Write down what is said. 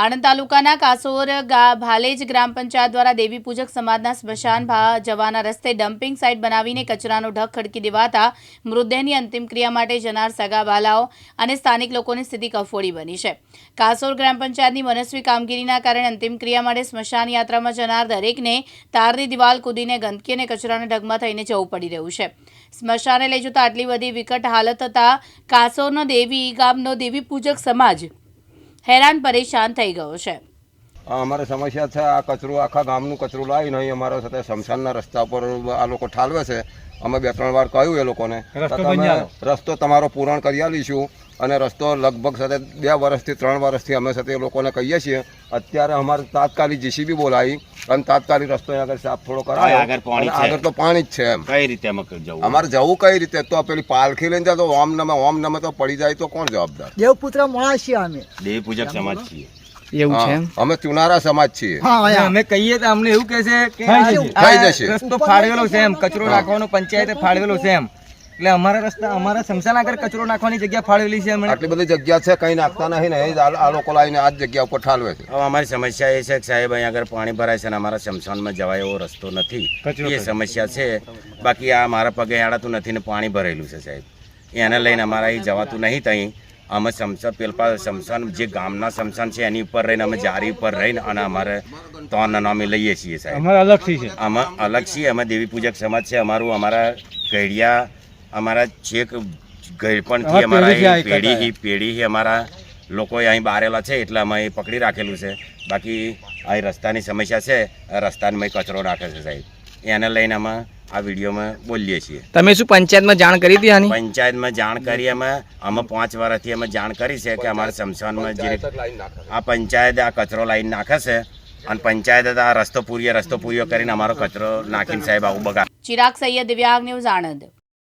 આણંદ તાલુકાના કાસોર ભાલેજ ગ્રામ પંચાયત દ્વારા દેવી પૂજક સમાજના સ્મશાન જવાના રસ્તે ડમ્પિંગ સાઇટ બનાવીને કચરાનો ઢગ ખડકી દેવાતા મૃતદેહની અંતિમ ક્રિયા માટે જનાર સગા વાલાઓ અને સ્થાનિક લોકોની સ્થિતિ કફોડી બની છે. કાસોર ગ્રામ પંચાયતની મનસ્વી કામગીરીના કારણે અંતિમ ક્રિયા માટે સ્મશાન યાત્રામાં જનાર દરેકને તારની દિવાલ કૂદીને ગંદકી અને કચરાના ઢગમાં થઈને જવું પડી રહ્યું છે. સ્મશાને લઈ જતા આટલી બધી વિકટ હાલત હતા કાસોરનો દેવી ગામનો દેવી પૂજક સમાજ હેરાન પરેશાન થઈ ગયો છે. અમારે સમસ્યા છે આ કચરો આખા ગામનું કચરો લાવીને અહીં અમારા સાથે શમશાનના રસ્તા પર આ લોકો ઠાલવે છે. અમે બે ત્રણ વાર કહ્યું એ લોકોને. રસ્તો તમારો પૂરણ કરી આલીશું. અને રસ્તો લગભગ સાથે બે વર્ષથી ત્રણ વર્ષથી અમે સાથે લોકોને કહીએ છીએ. અત્યારે અમારે તાત્કાલિક જીસીબી બોલાવી અને તાત્કાલિક રસ્તો આગળ સાફ થોડો કરાયો. આગળ પાણી અને છે. આગળ તો પાણી જ છે એમ. કઈ રીતે જવું? અમારે જવું કઈ રીતે? તો પેલી પાલખી લઈને જતો તો ઓમ નમે ઓમ નમે તો પડી જાય તો કોણ જવાબદાર? દેવપુત્ર માણસ છીએ અમે. દેવી પૂજક સમાજ છીએ. એવું છે અમે ચુનારા સમાજ છીએ. અમે કહીએ તો અમને એવું કે છે કે. રસ્તો ફાળવેલો છે એમ કચરો નાખવાનો પંચાયતે ફાળવેલો છે એમ. એટલે અમારા રસ્તા અમારા શમશાન આગળ કચરો નાખવાની જગ્યા ફાળવેલી છે અમને આટલી બધી જગ્યા છે કઈ નાખતા નહીં ને આ લોકો લાવીને આ જગ્યા ઉપર ઠાલવે છે. હવે અમારી સમસ્યા એ છે કે સાહેબ અહીં આગળ પાણી ભરાય છે અને અમારા શમશાનમાં જવાય એવો રસ્તો નથી. એ સમસ્યા છે. બાકી આ મારા પગે આડાતું નથી ને પાણી ભરેલું છે સાહેબ. એને લઈને અમારે અહીં જવાતું નહીં ત્યાં અમે શમશાન પેલપા શમશાન જે ગામના શમશાન છે એની ઉપર રહીને અમે જારી ઉપર રહીને અને અમારે ત્રણ નામે લઈએ છીએ સાહેબ. અમારે અલગથી છે. અમે અલગ છીએ અમે દેવી પૂજક સમાજ છે અમારું અમારા ગઢિયા અમારા જે ગળપણથી હા, અમારા આ એ પેઢી પેઢી અમારા લોકોએ અહીં બારેલા છે એટલે અમે અહીં પકડી રાખેલું છે. બાકી અહીં રસ્તાની સમસ્યા છે રસ્તાને રસ્તામાં કચરો રાખે છે સાહેબ. એને લઈને અમે આ વિડીયોમાં બોલીએ છીએ. તમે શું પંચાયતમાં જાણ કરી હતી આની? પંચાયતમાં જાણ કરી અમે અમે પાંચ વર્ષથી અમે જાણ કરી છે કે અમારા શમશાનમાં જે આ પંચાયત આ કચરો લાઈન નાખે છે અને પંચાયત આ રસ્તો પૂરીએ રસ્તો પૂરીઓ કરીને અમારો કચરો નાખીને સાહેબ આવું બગાડ ચિરાગ સૈયદ દિવ્યાંગ ન્યૂઝ આણંદ.